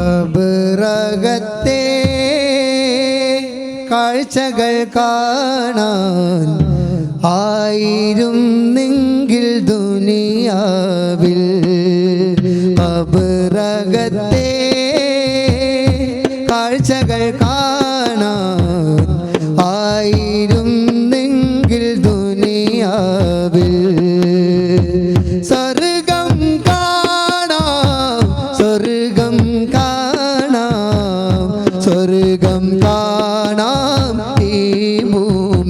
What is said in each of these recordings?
കബറകത്തെ കാഴ്ചകൾ കാണാൻ ആയിരുന്നെങ്കിൽ ദുനിയാവിൽ കബറകത്തെ കാഴ്ചകൾ കാണാൻ ആയിരുന്നെങ്കിൽ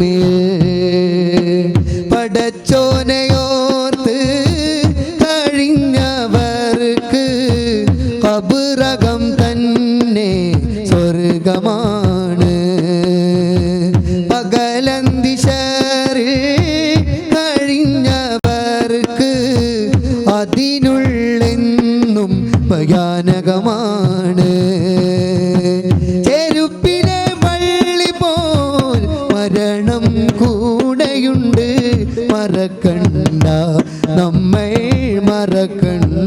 ഭൂമിയിൽ പടച്ചോനയോർത്ത് കഴിഞ്ഞവർക്ക് കബുരകം തന്നെ സ്വർഗമാണ്. പകലന്തിശറിൽ കഴിഞ്ഞവർക്ക് അതിനുള്ളെന്നും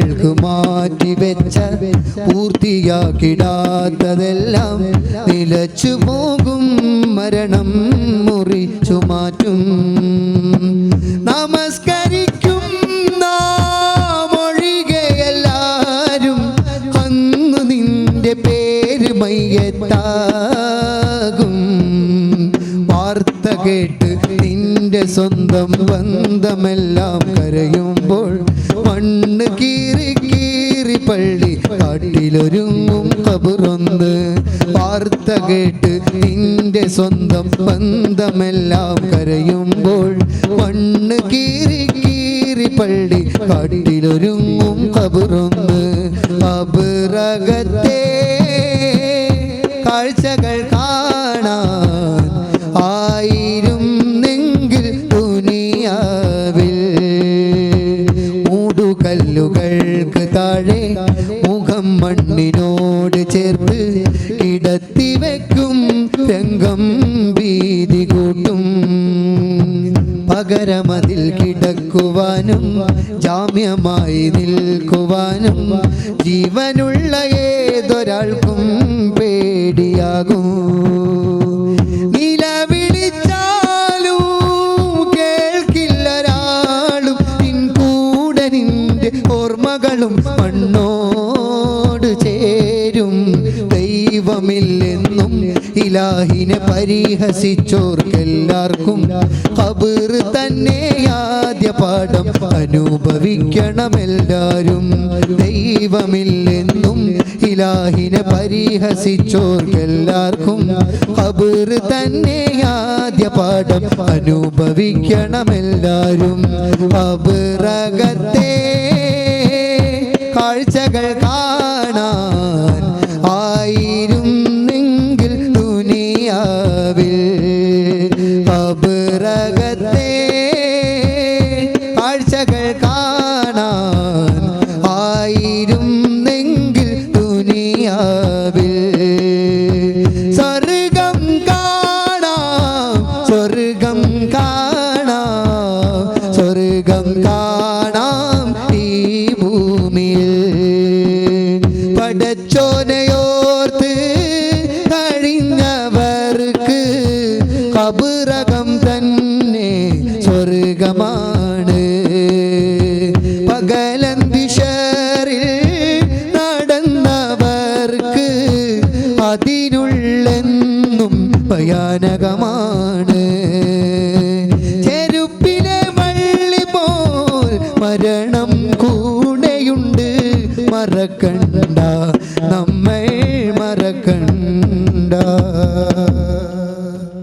നാളുകൾക്ക് മാറ്റിവെച്ച പൂർത്തിയാക്കിടാത്തതെല്ലാം നിലച്ചു പോകും മരണം മുറിച്ചു മാറ്റും. നമസ്കരിക്കും നാമൊഴികെല്ലാരും അന്ന് നിന്റെ പേര് മയ്യത്താകും. വാർത്ത കേട്ട് സ്വന്തം ബന്ധമെല്ലാം കരയുമ്പോൾ മണ്ണ് കീറി കീറി പള്ളി കാട്ടിലൊരുങ്ങും കബുറൊന്ന്. വാർത്ത കേട്ട് നിന്റെ സ്വന്തം ബന്ധമെല്ലാം കരയുമ്പോൾ മണ്ണ് കീറി കീറി പള്ളി കാട്ടിലൊരുങ്ങും കബുറൊന്ന്. കബറകത്തെ മണ്ണിനോട് ചേർത്ത് കിടത്തി വെക്കും. രംഗം ഭീതി കൂട്ടും. പകരമതിൽ കിടക്കുവാനും ജാമ്യമായി നിൽക്കുവാനും ജീവനുള്ള ഏതൊരാൾക്കും പേടിയാകും. നിലവിളിച്ചാലും കേൾക്കില്ലൊരാളും. നിൻ ഓർമ്മകളും മണ്ണോട് ദൈവമില്ലെന്നും ഇലാഹിനെ പരിഹസിച്ചോർക്കെല്ലാവർക്കും കബർ തന്നെ ആദ്യ പാഠം അനുഭവിക്കണമെല്ലാരും. ദൈവമില്ലെന്നും ഇലാഹിനെ പരിഹസിച്ചോർക്കെല്ലാവർക്കും കബർ തന്നെ ആദ്യ പാഠം അനുഭവിക്കണമെല്ലാരും. കബറകത്തെ കാഴ്ചകൾ കാണാൻ പിഴച്ചോനയോർത്ത് കഴിഞ്ഞവർക്ക് കബുരകം തന്നെ സ്വർഗമാണ്. പകലന്തിഷറിൽ നടന്നവർക്ക് അതിനുള്ളെന്നും ഭയാനകമാണ്. ചെരുപ്പിലെ വള്ളി മരണം കൂടെയുണ്ട് മറക്കണ്ട